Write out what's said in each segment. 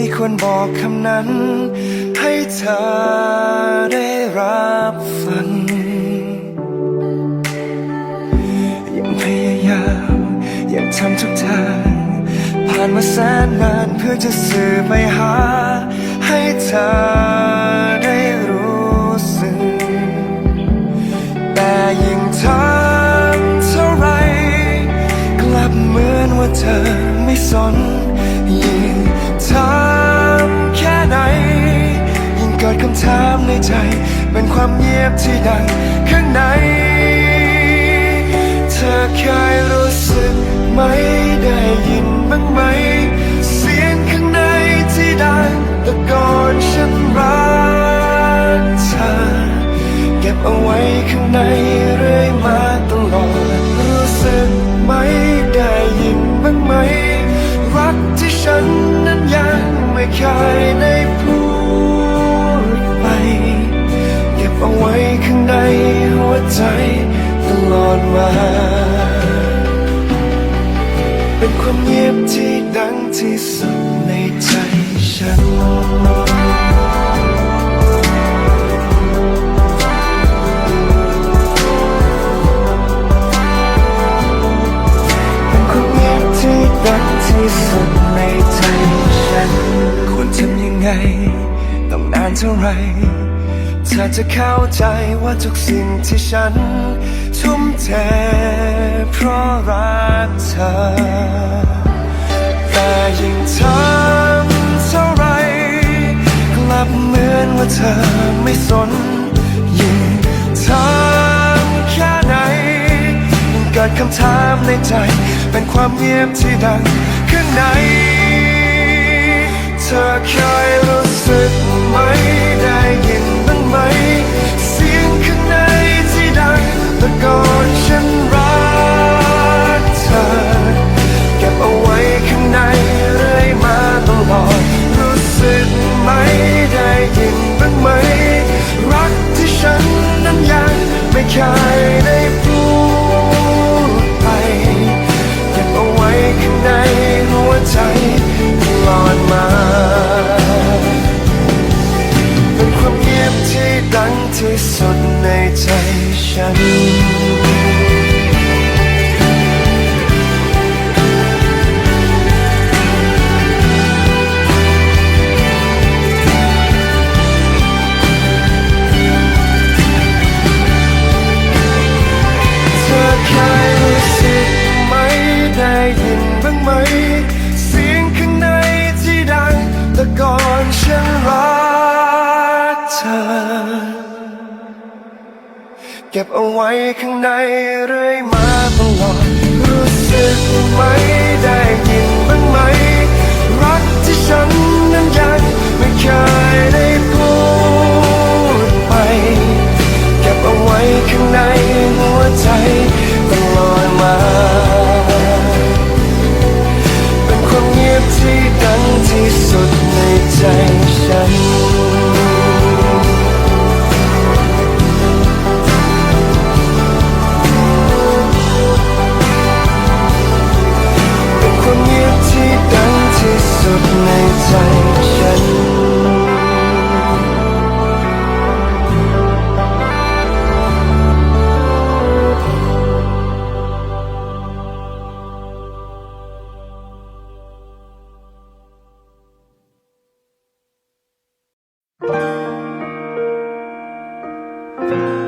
ที่ควรบอกคำนั้น ให้เธอได้รับฟังยังพยายามยากทำทุกทางผ่านมาแสนนานเพื่อจะสื่อไปหา ให้เธอได้รู้สึก แต่ยิ่งทำเท่าไร กลับเหมือนว่าเธอไม่สนยิ่ง ทำแค่ไหน ยิ่งเกิดคำถามในใจ เป็นความเงียบที่ดังข้างใน เธอเคยรู้สึกไหมได้ยินบ้างไหม เสียงข้างในที่ดังตะโกนฉันรักเธอเก็บเอาไว้ข้างในเรื่อยมาตลอด รู้สึกไหมได้ยินบ้างไหม รักที่ฉัน เคยได้พูดไป เก็บเอาไว้ข้างในหัวใจตลอดมา เป็นความเงียบที่ดังที่สุดในใจฉันเป็น เท่าไรเธอจะเข้าใจว่าทุกสิ่งที่ฉัน ทุ่มเทเพราะรักเธอ แต่ยิ่งทำเท่าไร กลับเหมือนว่าเธอไม่สน ยิ่งทำแค่ไหนยิ่งเกิดคำถามในใจ เป็นความเงียบที่ดังข้างใน เธอเคยรู้สึกไหมได้ยินบ้างไหม เสียงข้างในที่ดังตะโกนฉันรักเธอ เก็บเอาไว้ข้างในเรื่อยมาตลอด รู้สึกไหมได้ยินบ้างไหม รักที่ฉันนั้นยังไม่เคยได้ ก็บเอาไว้ข้างในเรื่อยมาตลอด รู้สึกไหมได้ยินบ้างไหม รักที่ฉันนั้นยังไม่เคยได้พูดไป เก็บเอาไว้ข้างในหัวใจตลอดมา เป็นความเงียบที่ดังที่สุดในใจ ฉั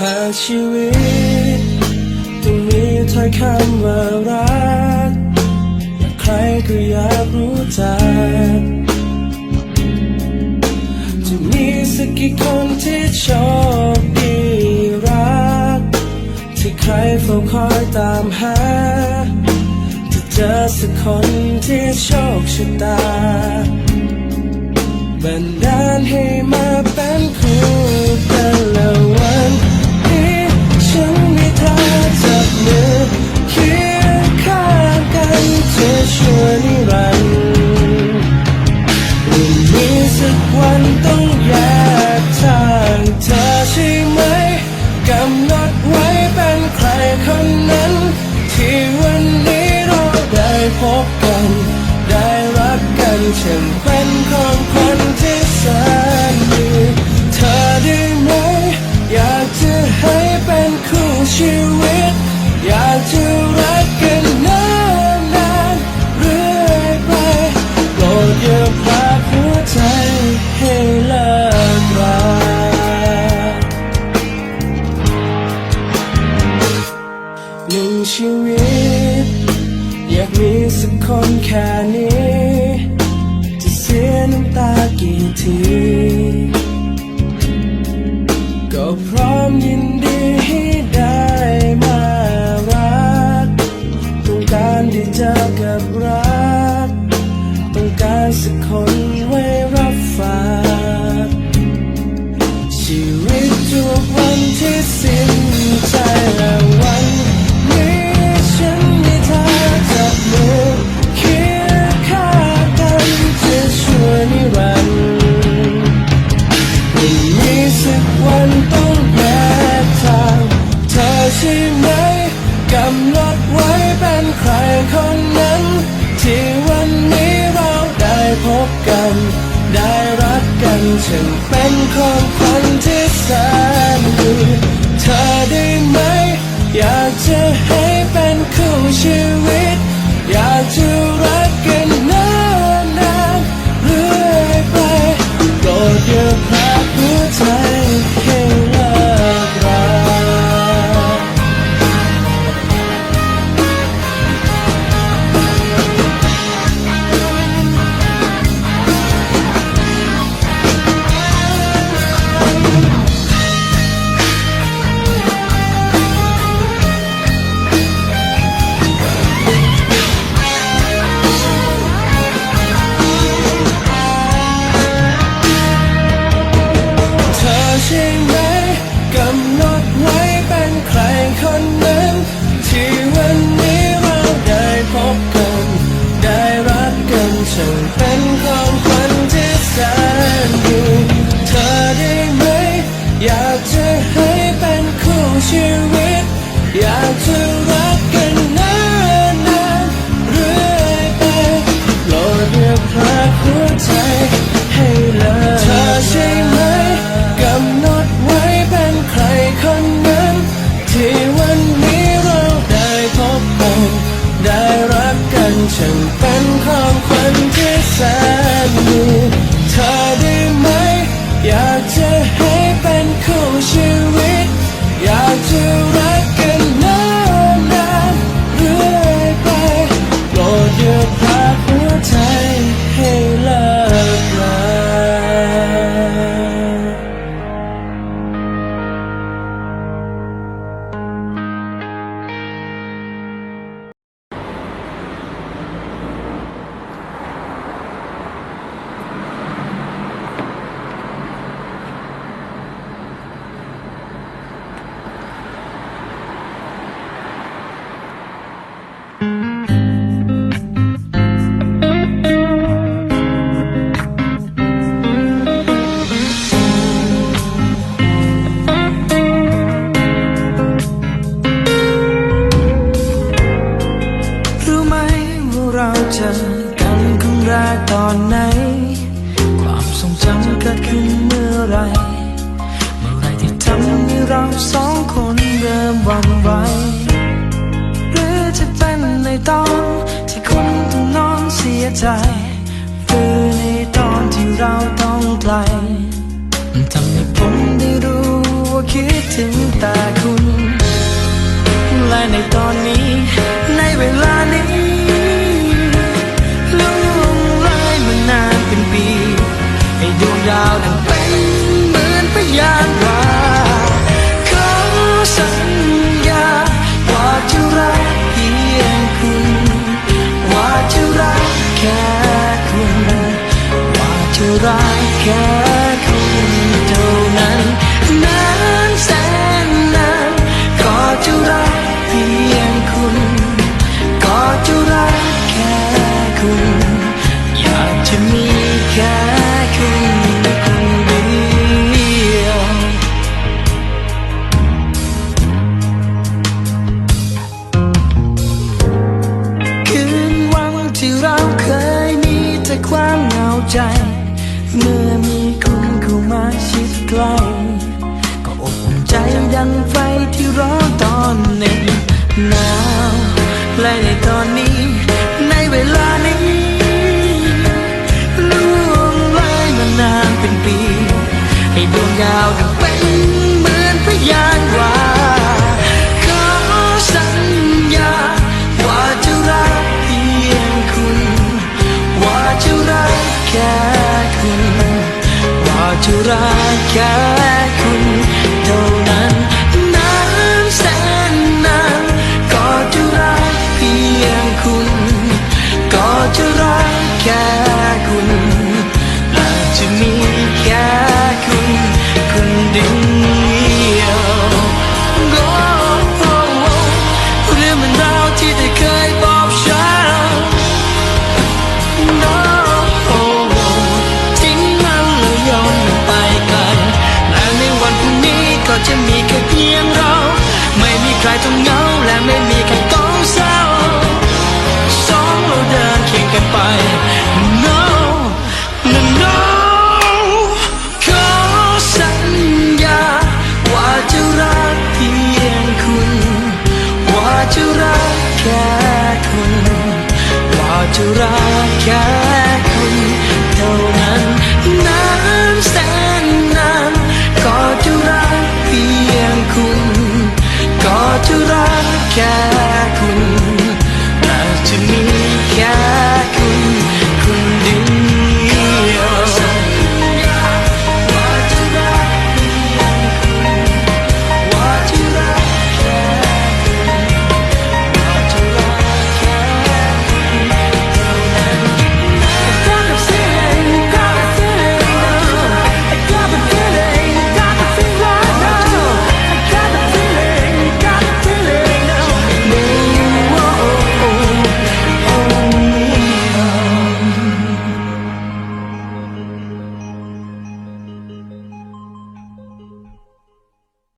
หากชีวิตต้องมีถ้อยคำว่ารักและใครก็อยากรู้จักจะมีสักกี่คนที่โชคดีรัก ที่ใครเฝ้าคอยตามหาจะเจอสักคนที่โชคชะตาบันดาลให้มาเป็นคู่แต่ละวัน bicycle. ฉันเป็นความฝันที่แสนดีเธอได้ไหม อยากจะให้เป็นคู่ชีวิต อยากจะรักกัน got to don't Tony.